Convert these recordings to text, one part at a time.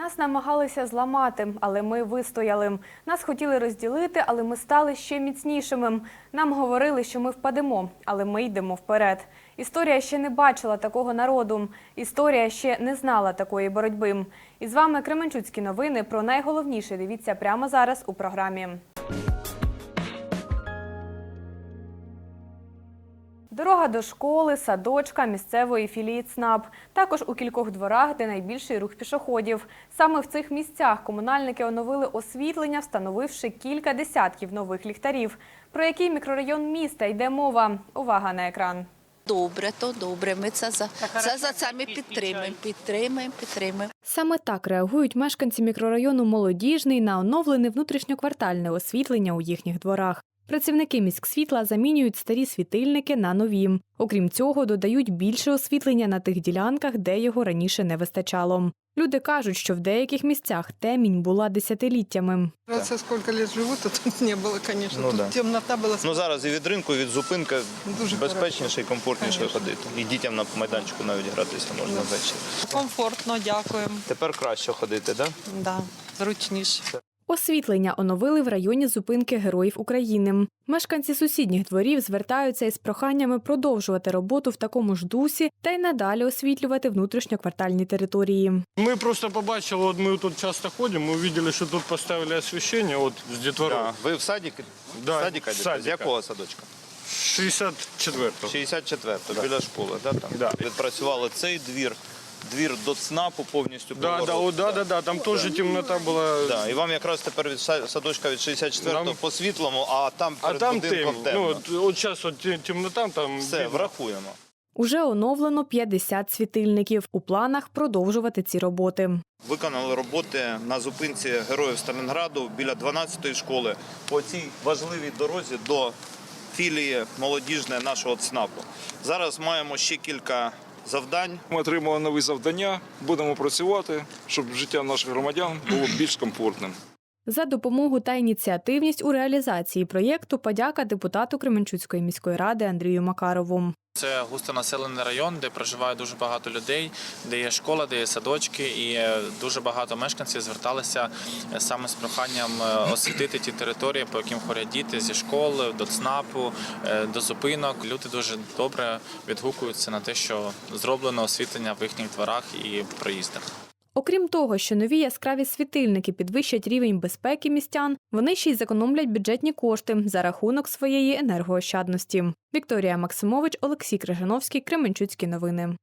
Нас намагалися зламати, але ми вистояли. Нас хотіли розділити, але ми стали ще міцнішими. Нам говорили, що ми впадемо, але ми йдемо вперед. Історія ще не бачила такого народу. Історія ще не знала такої боротьби. І з вами Кременчуцькі новини. Про найголовніше дивіться прямо зараз у програмі. Дорога до школи, садочка, місцевої філії ЦНАП. Також у кількох дворах, де найбільший рух пішоходів. Саме в цих місцях комунальники оновили освітлення, встановивши кілька десятків нових ліхтарів. Про який мікрорайон міста йде мова? Увага на екран. Добре, то добре. Ми це за це, за це ми підтримуємо. Підтримуємо, підтримуємо. Саме так реагують мешканці мікрорайону Молодіжний на оновлене внутрішньоквартальне освітлення у їхніх дворах. Працівники міськсвітла замінюють старі світильники на нові. Окрім цього, додають більше освітлення на тих ділянках, де його раніше не вистачало. Люди кажуть, що в деяких місцях темінь була десятиліттями. Раз я сколько лет живу, то тут не было, конечно. Ну тут да. темнота была. Ну зараз і від ринку, і від зупинки Дуже безпечніше і комфортніше Конечно. ходити. І дітям на майданчику навіть гратися можна ввечері. Комфортно, дякуємо. Тепер краще ходити, так? Да, зручніше. Освітлення оновили в районі зупинки Героїв України. Мешканці сусідніх дворів звертаються із проханнями продовжувати роботу в такому ж дусі та й надалі освітлювати внутрішньоквартальні території. Ми просто побачили, от ми тут часто ходимо, ми побачили, що тут поставили освіщення от з дітворою. Да. Ви в садик? Да, Садика, садика. З якого садочка? 64-го. 64-го, біля школи, да, там? Да. Відпрацювали цей двір, двір до ЦНАПу повністю Да, да, поворот. о, да, да, да, там теж темнота була. Да, і вам якраз тепер від са- садочка від 64-го Нам- по світлому, а там А перед там будинком тем. темно. Ну, от, от зараз от те- темнота, там Все, видно. врахуємо. Уже оновлено 50 світильників. У планах продовжувати ці роботи. Виконали роботи на зупинці Героїв Сталінграду біля 12-ї школи по цій важливій дорозі до філії молодіжної нашого ЦНАПу. Зараз маємо ще кілька завдань. Ми отримали нові завдання, будемо працювати, щоб життя наших громадян було більш комфортним. За допомогу та ініціативність у реалізації проєкту подяка депутату Кременчуцької міської ради Андрію Макарову. Це густонаселений район, де проживає дуже багато людей, де є школа, де є садочки, і е, дуже багато мешканців зверталися е, саме з проханням е, освітити ті території, по яким ходять діти зі школи, до ЦНАПу, до зупинок. Люди дуже добре відгукуються на те, що зроблено освітлення в їхніх дворах і проїздах. Окрім того, що нові яскраві світильники підвищать рівень безпеки містян, вони ще й зекономлять бюджетні кошти за рахунок своєї енергоощадності. Вікторія Максимович, Олексій Крижановський, Кременчуцькі новини.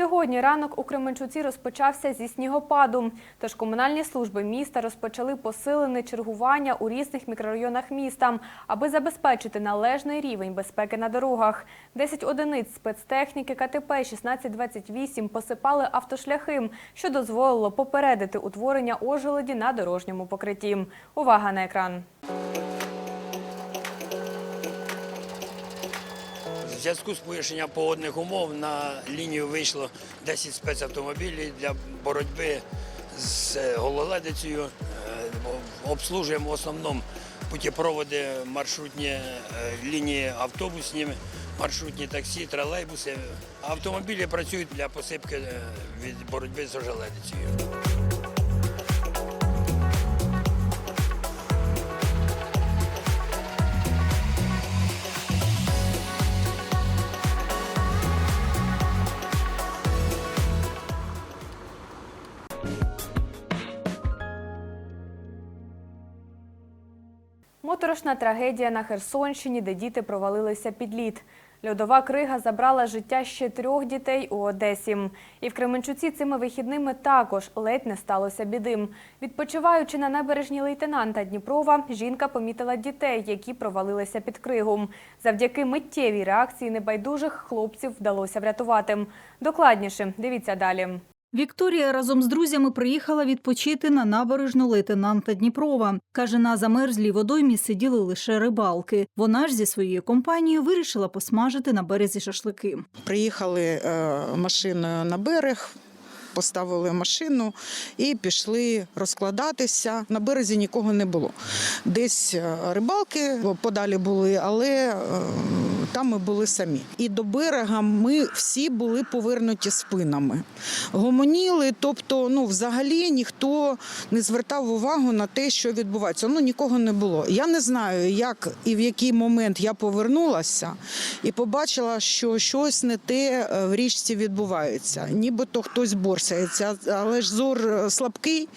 Сьогодні ранок у Кременчуці розпочався зі снігопаду. Тож комунальні служби міста розпочали посилене чергування у різних мікрорайонах міста, аби забезпечити належний рівень безпеки на дорогах. 10 одиниць спецтехніки КТП 1628 посипали автошляхи, що дозволило попередити утворення ожеледі на дорожньому покритті. Увага на екран. В зв'язку з погіршенням погодних умов на лінію вийшло 10 спецавтомобілів для боротьби з е, гололедицею. Е, Обслужуємо в основному путєпроводи, маршрутні е, лінії автобусні, маршрутні таксі, тролейбуси. Автомобілі працюють для посипки від боротьби з ожеледицею. Моторошна трагедія на Херсонщині, де діти провалилися під лід. Льодова крига забрала життя ще трьох дітей у Одесі. І в Кременчуці цими вихідними також ледь не сталося біди. Відпочиваючи на набережні лейтенанта Дніпрова, жінка помітила дітей, які провалилися під кригу. Завдяки миттєвій реакції небайдужих хлопців вдалося врятувати. Докладніше, дивіться далі. Вікторія разом з друзями приїхала відпочити на набережну лейтенанта Дніпрова. Каже, на замерзлій водоймі сиділи лише рибалки. Вона ж зі своєю компанією вирішила посмажити на березі шашлики. Приїхали е, машиною на берег, поставили машину і пішли розкладатися. На березі нікого не було. Десь е, рибалки подалі були, але е, там ми були самі. І до берега ми всі були повернуті спинами. Гомоніли, тобто, ну, взагалі ніхто не звертав увагу на те, що відбувається. Ну, нікого не було. Я не знаю, як і в який момент я повернулася і побачила, що щось не те е, в річці відбувається. Нібито хтось борсається, але ж зор е, слабкий.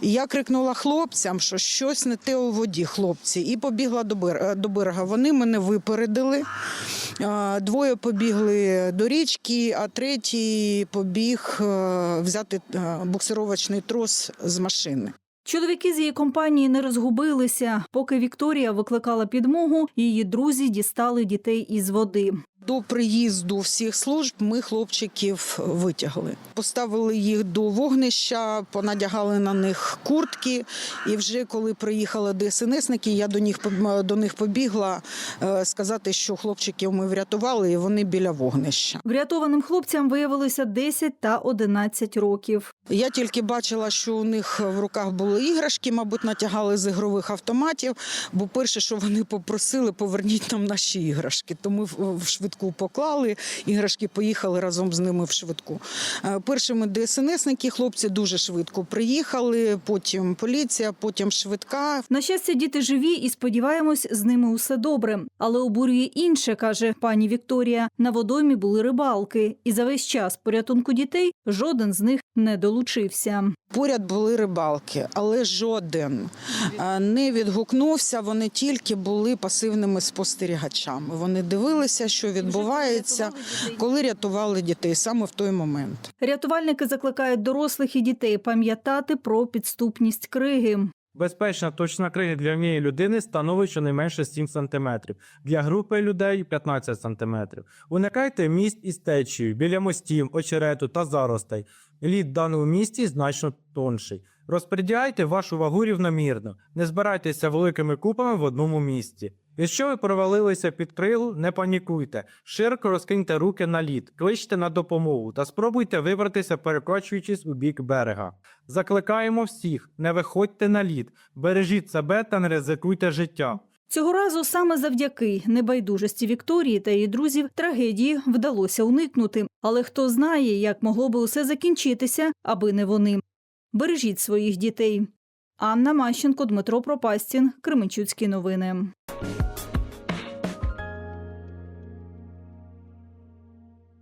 І я крикнула хлопцям, що щось не те у воді, хлопці, і побігла до е, берега. Вони мене випередили. Е, Двоє побігли до річки, а третій побіг взяти буксировочний трос з машини. Чоловіки з її компанії не розгубилися. Поки Вікторія викликала підмогу, її друзі дістали дітей із води. До приїзду всіх служб ми хлопчиків витягли. Поставили їх до вогнища, понадягали на них куртки. І вже коли приїхали ДСНСники, я до них до них побігла е, сказати, що хлопчиків ми врятували, і вони біля вогнища. Врятованим хлопцям виявилося 10 та 11 років. Я тільки бачила, що у них в руках були іграшки, мабуть, натягали з ігрових автоматів. Бо перше, що вони попросили, поверніть нам наші іграшки. То ми в в швидку поклали. Іграшки поїхали разом з ними в швидку. Е, Першими ДСНСники, хлопці дуже швидко приїхали. Потім поліція, потім швидка. На щастя, діти живі і сподіваємось, з ними усе добре. Але обурює інше, каже пані Вікторія. На водоймі були рибалки, і за весь час порятунку дітей жоден з них не долучився. Поряд були рибалки, але жоден е, не відгукнувся. Вони тільки були пасивними спостерігачами. Вони дивилися, що відбувається, коли рятували дітей саме в той момент. Рятувальники закликають дорослих і дітей пам'ятати про підступність криги. Безпечна точна крига для однієї людини становить щонайменше 7 см, для групи людей 15 см. Уникайте міст із течією, біля мостів, очерету та заростей. Лід в даному місті значно тонший. Розподіляйте вашу вагу рівномірно, не збирайтеся великими купами в одному місці. Якщо ви провалилися під кригу, не панікуйте. Широко розкиньте руки на лід, кличте на допомогу та спробуйте вибратися, перекочуючись у бік берега. Закликаємо всіх, не виходьте на лід, бережіть себе та не ризикуйте життя. Цього разу саме завдяки небайдужості Вікторії та її друзів трагедії вдалося уникнути. Але хто знає, як могло би усе закінчитися, аби не вони. Бережіть своїх дітей. Анна Мащенко, Дмитро Пропастін, Кременчуцькі новини.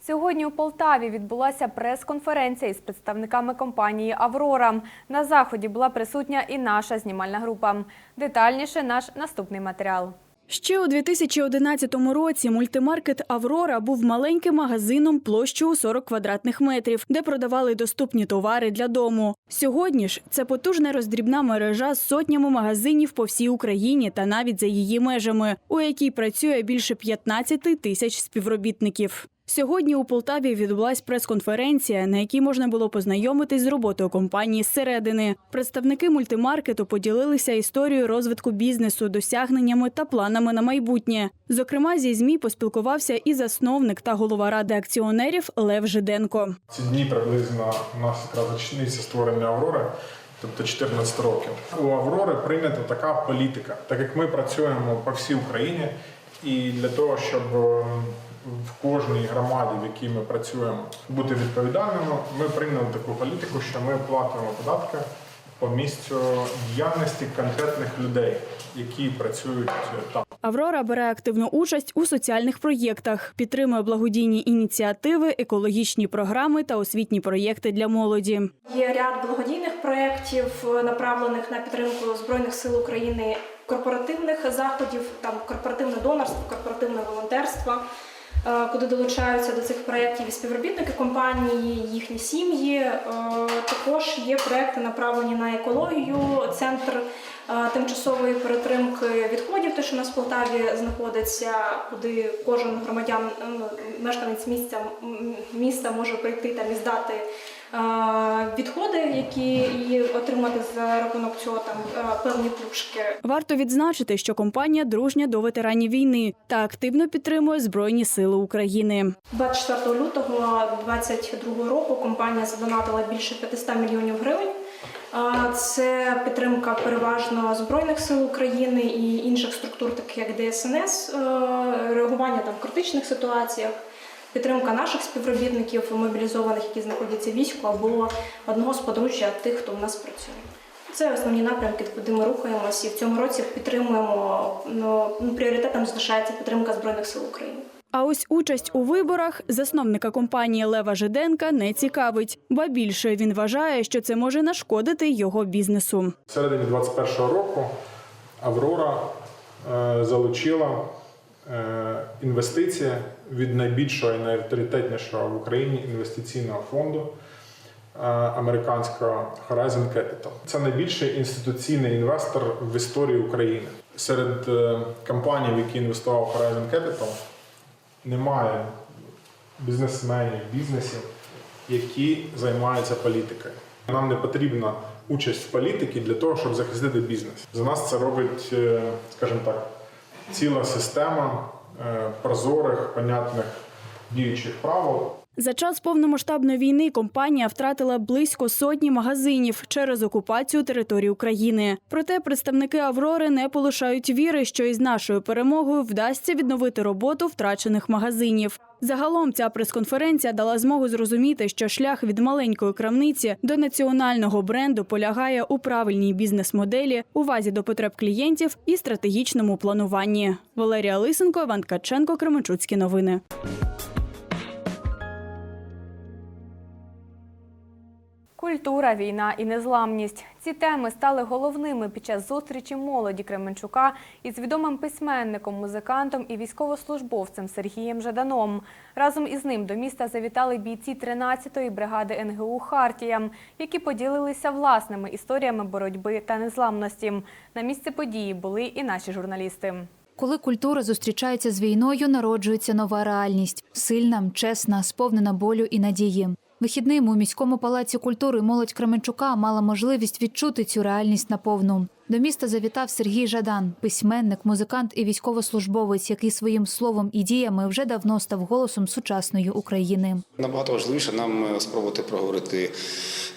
Сьогодні у Полтаві відбулася прес-конференція із представниками компанії Аврора. На заході була присутня і наша знімальна група. Детальніше наш наступний матеріал. Ще у 2011 році мультимаркет Аврора був маленьким магазином площею 40 квадратних метрів, де продавали доступні товари для дому. Сьогодні ж це потужна роздрібна мережа з сотнями магазинів по всій Україні та навіть за її межами, у якій працює більше 15 тисяч співробітників. Сьогодні у Полтаві відбулась прес-конференція, на якій можна було познайомитись з роботою компанії зсередини. Представники мультимаркету поділилися історією розвитку бізнесу, досягненнями та планами на майбутнє. Зокрема, зі змі поспілкувався і засновник та голова ради акціонерів Лев Жиденко. Ці дні приблизно у нас якраз річниця створення Аврори, тобто 14 років. У Аврори прийнята така політика, так як ми працюємо по всій Україні, і для того, щоб в кожній громаді, в якій ми працюємо, бути відповідальними, ми прийняли таку політику, що ми платимо податки по місцю діяльності конкретних людей, які працюють там. Аврора бере активну участь у соціальних проєктах, підтримує благодійні ініціативи, екологічні програми та освітні проєкти для молоді. Є ряд благодійних проєктів, направлених на підтримку Збройних сил України, корпоративних заходів, там корпоративне донорство, корпоративне волонтерство, куди долучаються до цих проєктів і співробітники компанії, їхні сім'ї. Е, Також є проєкти, направлені на екологію, центр е, тимчасової перетримки відходів, те, що у нас в Полтаві знаходиться, куди кожен громадян, мешканець місця міста може прийти там і здати відходи, які отримати за рахунок цього там е, певні плюшки. Варто відзначити, що компанія дружня до ветеранів війни та активно підтримує Збройні Сили України. 24 лютого 2022 року компанія задонатила більше 500 мільйонів гривень. Це підтримка переважно Збройних сил України і інших структур, таких як ДСНС, е, реагування там в критичних ситуаціях, підтримка наших співробітників мобілізованих, які знаходяться в війську, або одного з подружжя тих, хто в нас працює. Це основні напрямки, куди ми рухаємося, і в цьому році підтримуємо ну, пріоритетом залишається підтримка Збройних сил України. А ось участь у виборах засновника компанії Лева Жиденка не цікавить, ба більше він вважає, що це може нашкодити його бізнесу. В середині 2021 року Аврора е, залучила е, інвестиції від найбільшого і найавторитетнішого в Україні інвестиційного фонду е, американського Horizon Capital. Це найбільший інституційний інвестор в історії України. Серед е, компаній, в які інвестував Horizon Capital, немає бізнесменів, бізнесів, які займаються політикою. Нам не потрібна участь в політиці для того, щоб захистити бізнес. За нас це робить, скажімо так, ціла система е, прозорих, понятних діючих правил. За час повномасштабної війни компанія втратила близько сотні магазинів через окупацію території України. Проте представники Аврори не полишають віри, що із нашою перемогою вдасться відновити роботу втрачених магазинів. Загалом ця прес-конференція дала змогу зрозуміти, що шлях від маленької крамниці до національного бренду полягає у правильній бізнес-моделі, увазі до потреб клієнтів і стратегічному плануванні. Валерія Лисенко, Іван Ткаченко, Кременчуцькі новини. Культура, війна і незламність. Ці теми стали головними під час зустрічі молоді Кременчука із відомим письменником, музикантом і військовослужбовцем Сергієм Жаданом. Разом із ним до міста завітали бійці 13-ї бригади НГУ Хартія, які поділилися власними історіями боротьби та незламності. На місці події були і наші журналісти. Коли культура зустрічається з війною, народжується нова реальність сильна, чесна, сповнена болю і надії. Вихідним у міському палаці культури молодь Кременчука мала можливість відчути цю реальність наповну. До міста завітав Сергій Жадан, письменник, музикант і військовослужбовець, який своїм словом і діями вже давно став голосом сучасної України. Набагато важливіше нам е, спробувати проговорити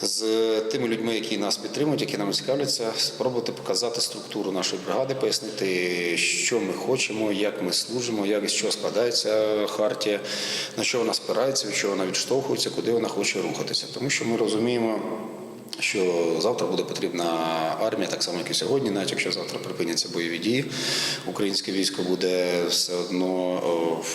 з тими людьми, які нас підтримують, які нам цікавляться, спробувати показати структуру нашої бригади, пояснити, що ми хочемо, як ми служимо, як з чого складається хартія, на що вона спирається, від чого вона відштовхується, куди вона хоче рухатися. Тому що ми розуміємо. Що завтра буде потрібна армія, так само як і сьогодні, навіть якщо завтра припиняться бойові дії, українське військо буде все одно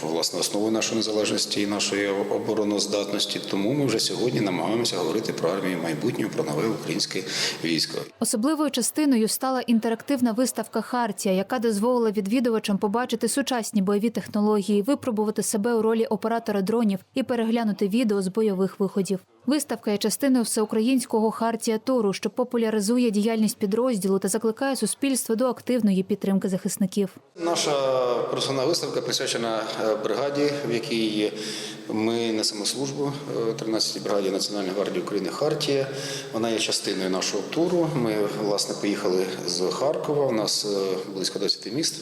власне основою нашої незалежності і нашої обороноздатності. Тому ми вже сьогодні намагаємося говорити про армію майбутнього, про нове українське військо. Особливою частиною стала інтерактивна виставка Хартія, яка дозволила відвідувачам побачити сучасні бойові технології, випробувати себе у ролі оператора дронів і переглянути відео з бойових виходів. Виставка є частиною всеукраїнського Хартія Туру, що популяризує діяльність підрозділу та закликає суспільство до активної підтримки захисників. Наша персональна виставка присвячена е, бригаді, в якій ми несемо службу е, 13-й бригаді Національної гвардії України Хартія. Вона є частиною нашого туру. Ми власне поїхали з Харкова. У нас е, близько 10 міст.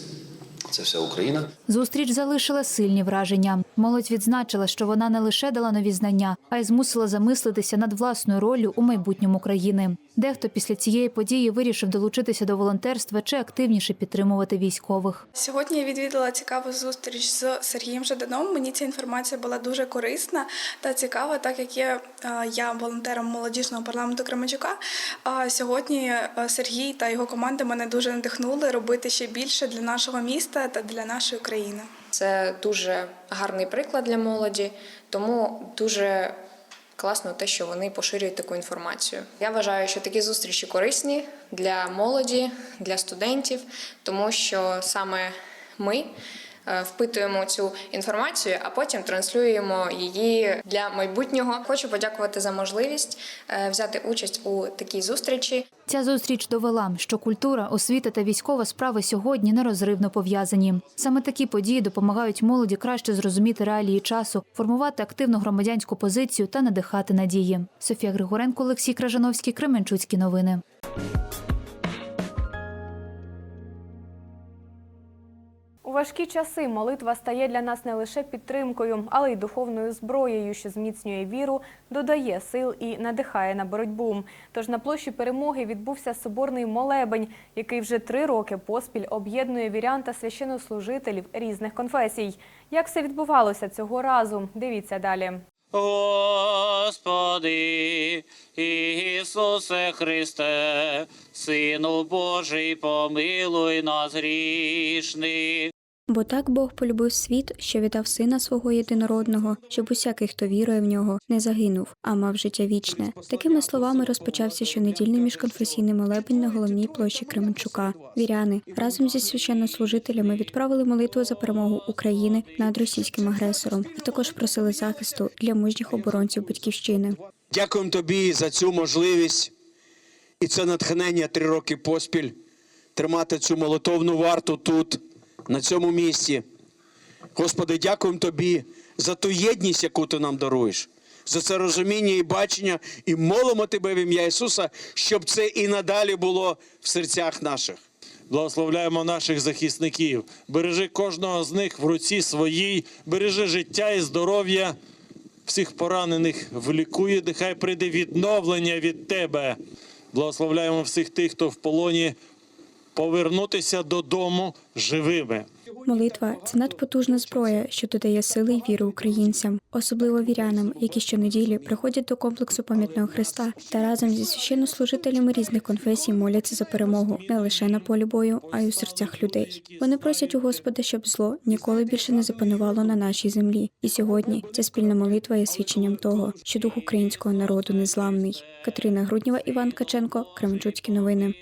Це вся Україна. Зустріч залишила сильні враження. Молодь відзначила, що вона не лише дала нові знання, а й змусила замислитися над власною роллю у майбутньому країни. Дехто після цієї події вирішив долучитися до волонтерства чи активніше підтримувати військових. Сьогодні я відвідала цікаву зустріч з Сергієм Жаданом. Мені ця інформація була дуже корисна та цікава, так як є е, я волонтером молодіжного парламенту Кременчука. А сьогодні е, Сергій та його команда мене дуже надихнули робити ще більше для нашого міста та для нашої країни. Це дуже гарний приклад для молоді, тому дуже класно те, що вони поширюють таку інформацію. Я вважаю, що такі зустрічі корисні для молоді, для студентів, тому що саме ми впитуємо цю інформацію, а потім транслюємо її для майбутнього. Хочу подякувати за можливість е, взяти участь у такій зустрічі. Ця зустріч довела, що культура, освіта та військова справи сьогодні нерозривно пов'язані. Саме такі події допомагають молоді краще зрозуміти реалії часу, формувати активну громадянську позицію та надихати надії. Софія Григоренко, Олексій Кражановський, Кременчуцькі новини. У важкі часи молитва стає для нас не лише підтримкою, але й духовною зброєю, що зміцнює віру, додає сил і надихає на боротьбу. Тож на площі перемоги відбувся соборний молебень, який вже три роки поспіль об'єднує вірян та священнослужителів різних конфесій. Як все відбувалося цього разу? Дивіться далі. Господи, Ісусе Христе, Сину Божий, помилуй нас грішних. Бо так Бог полюбив світ, що віддав сина свого єдинородного, щоб усякий, хто вірує в нього, не загинув, а мав життя вічне. Такими словами розпочався щонедільний міжконфесійний молебень на головній площі Кременчука. Віряни разом зі священнослужителями відправили молитву за перемогу України над російським агресором, а також просили захисту для мужніх оборонців батьківщини. Дякуємо тобі за цю можливість і це натхнення три роки поспіль тримати цю молитовну варту тут, на цьому місці. Господи, дякуємо тобі за ту єдність, яку ти нам даруєш, за це розуміння і бачення, і молимо тебе в ім'я Ісуса, щоб це і надалі було в серцях наших. Благословляємо наших захисників. Бережи кожного з них в руці своїй, бережи життя і здоров'я всіх поранених влікує, нехай прийде відновлення від тебе. Благословляємо всіх тих, хто в полоні, повернутися додому живими. Молитва це надпотужна зброя, що додає сили й віри українцям, особливо вірянам, які щонеділі приходять до комплексу пам'ятного Христа та разом зі священнослужителями різних конфесій моляться за перемогу не лише на полі бою, а й у серцях людей. Вони просять у Господа, щоб зло ніколи більше не запанувало на нашій землі. І сьогодні ця спільна молитва є свідченням того, що дух українського народу незламний. Катерина Груднєва, Іван Каченко, Кременчуцькі новини.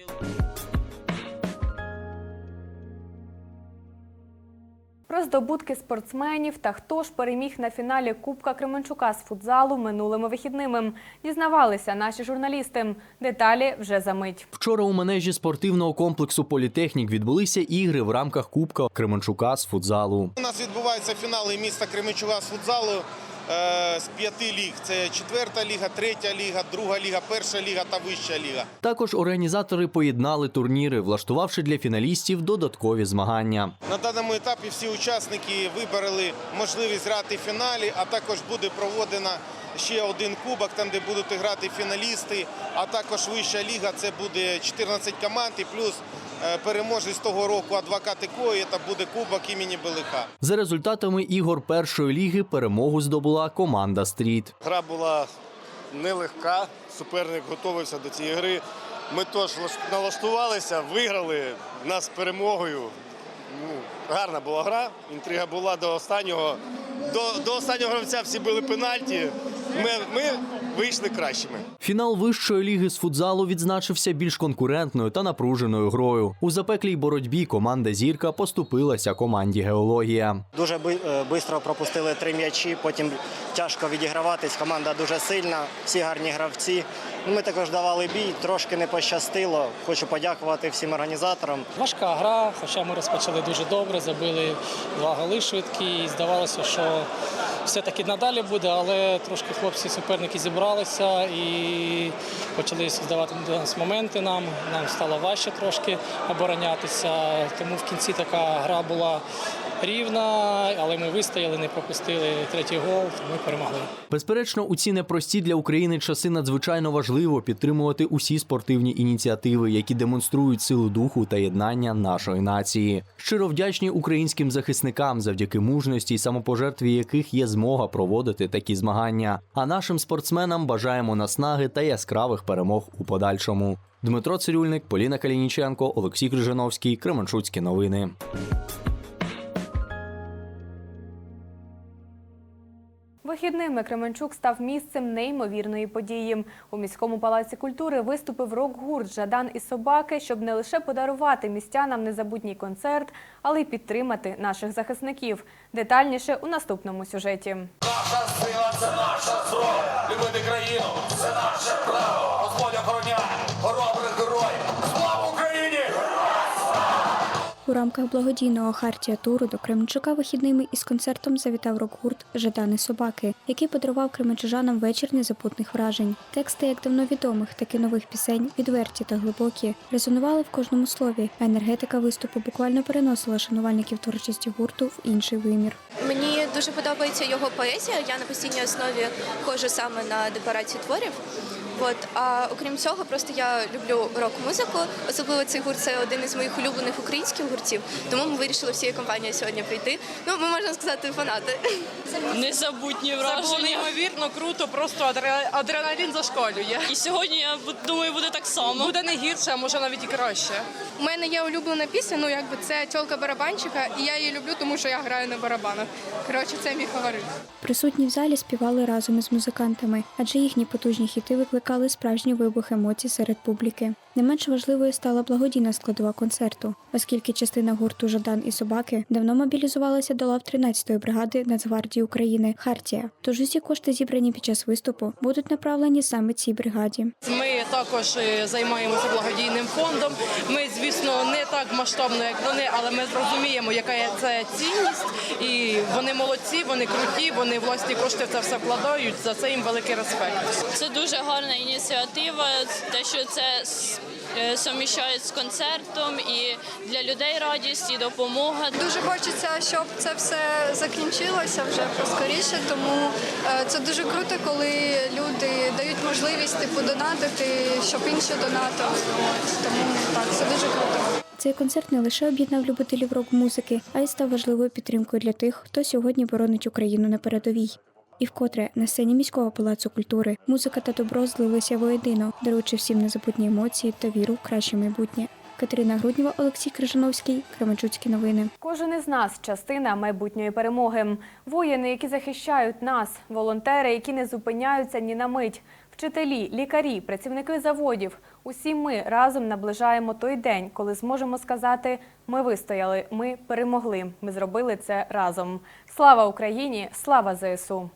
Про здобутки спортсменів та хто ж переміг на фіналі Кубка Кременчука з футзалу минулими вихідними. Дізнавалися наші журналісти. Деталі вже за мить. Вчора у манежі спортивного комплексу Політехнік відбулися ігри в рамках Кубка Кременчука з футзалу. У нас відбуваються фінали міста Кременчука з футзалу з п'яти ліг. Це четверта ліга, третя ліга, друга ліга, перша ліга та вища ліга. Також організатори поєднали турніри, влаштувавши для фіналістів додаткові змагання. На даному етапі всі учасники вибрали можливість грати в фіналі, а також буде проводена ще один кубок, там де будуть грати фіналісти, а також вища ліга. Це буде 14 команд і плюс е, переможець того року адвокат Кої, та буде кубок імені Белиха. За результатами ігор першої ліги перемогу здобула команда Стріт. Гра була нелегка, суперник готувався до цієї гри. Ми теж налаштувалися, виграли нас перемогою. Ну, гарна була гра, інтрига була до останнього. До, до останнього гравця всі були пенальті. Ми, ми вийшли кращими. Фінал вищої ліги з футзалу відзначився більш конкурентною та напруженою грою. У запеклій боротьбі команда Зірка поступилася команді Геологія. Дуже швидко пропустили три м'ячі, потім тяжко відіграватись. Команда дуже сильна, всі гарні гравці. Ну, Ми також давали бій, трошки не пощастило. Хочу подякувати всім організаторам. Важка гра, хоча ми розпочали дуже добре, забили два голи швидкі. І здавалося, що все-таки надалі буде, але трошки хлопці суперники зібралися і почали здавати нас моменти нам. Нам стало важче трошки оборонятися. Тому в кінці така гра була рівна, але ми вистояли, не пропустили третій гол, ми перемогли. Безперечно, у ці непрості для України часи надзвичайно важливо підтримувати усі спортивні ініціативи, які демонструють силу духу та єднання нашої нації. Щиро вдячні українським захисникам, завдяки мужності й самопожертві яких є змога проводити такі змагання. А нашим спортсменам бажаємо наснаги та яскравих перемог у подальшому. Дмитро Цирюльник, Поліна Калініченко, Олексій Крижановський, Кременчуцькі новини. Вихідними Кременчук став місцем неймовірної події. У міському палаці культури виступив рок-гурт Жадан і собаки, щоб не лише подарувати містянам незабутній концерт, але й підтримати наших захисників. Детальніше у наступному сюжеті. Наша сила це наша зброя. Любити країну це наше рамках благодійного хартія туру до Кременчука вихідними із концертом завітав рок-гурт Жадани собаки, який подарував кременчужанам вечір незабутних вражень. Тексти як давно відомих, так і нових пісень, відверті та глибокі, резонували в кожному слові, а енергетика виступу буквально переносила шанувальників творчості гурту в інший вимір. Мені дуже подобається його поезія. Я на постійній основі ходжу саме на декорації творів. От а окрім цього, просто я люблю рок-музику. Особливо цей гурт це один із моїх улюблених українських гуртів. Тому ми вирішили всією компанією сьогодні прийти. Ну, ми можна сказати, фанати. Незабутні враження. Це було неймовірно круто, просто адре- адреналін зашкалює. І сьогодні я думаю, буде так само. Буде не гірше, а може навіть і краще. У мене є улюблена пісня, ну якби це тьолка барабанчика, і я її люблю, тому що я граю на барабанах. Коротше, це мій фаворит. Присутні в залі співали разом із музикантами, адже їхні потужні хіти викликали справжній вибух емоцій серед публіки. Не менш важливою стала благодійна складова концерту, оскільки частина гурту Жадан і собаки давно мобілізувалася до лав 13-ї бригади Нацгвардії України Хартія. Тож усі кошти, зібрані під час виступу, будуть направлені саме цій бригаді. Ми також е, займаємося благодійним фондом. Ми, звісно, не так масштабно, як вони, але ми зрозуміємо, яка є це цінність. І вони молодці, вони круті, вони власні кошти в це все вкладають. За це їм великий респект. Це дуже гарна ініціатива, те, що це е, суміщають з концертом і для людей радість і допомога. Дуже хочеться, щоб це все закінчилося вже поскоріше, тому е, це дуже круто, коли люди дають можливість типу донатити, щоб інші донатили. Тому так, це дуже круто. Цей концерт не лише об'єднав любителів рок-музики, а й став важливою підтримкою для тих, хто сьогодні боронить Україну на передовій. І вкотре на сцені міського палацу культури музика та добро злилися воєдино, даруючи всім незабутні емоції та віру в краще майбутнє. Катерина Груднєва, Олексій Крижановський, Кременчуцькі новини. Кожен із нас частина майбутньої перемоги. Воїни, які захищають нас, волонтери, які не зупиняються ні на мить, вчителі, лікарі, працівники заводів. Усі ми разом наближаємо той день, коли зможемо сказати: ми вистояли, ми перемогли. Ми зробили це разом. Слава Україні! Слава ЗСУ!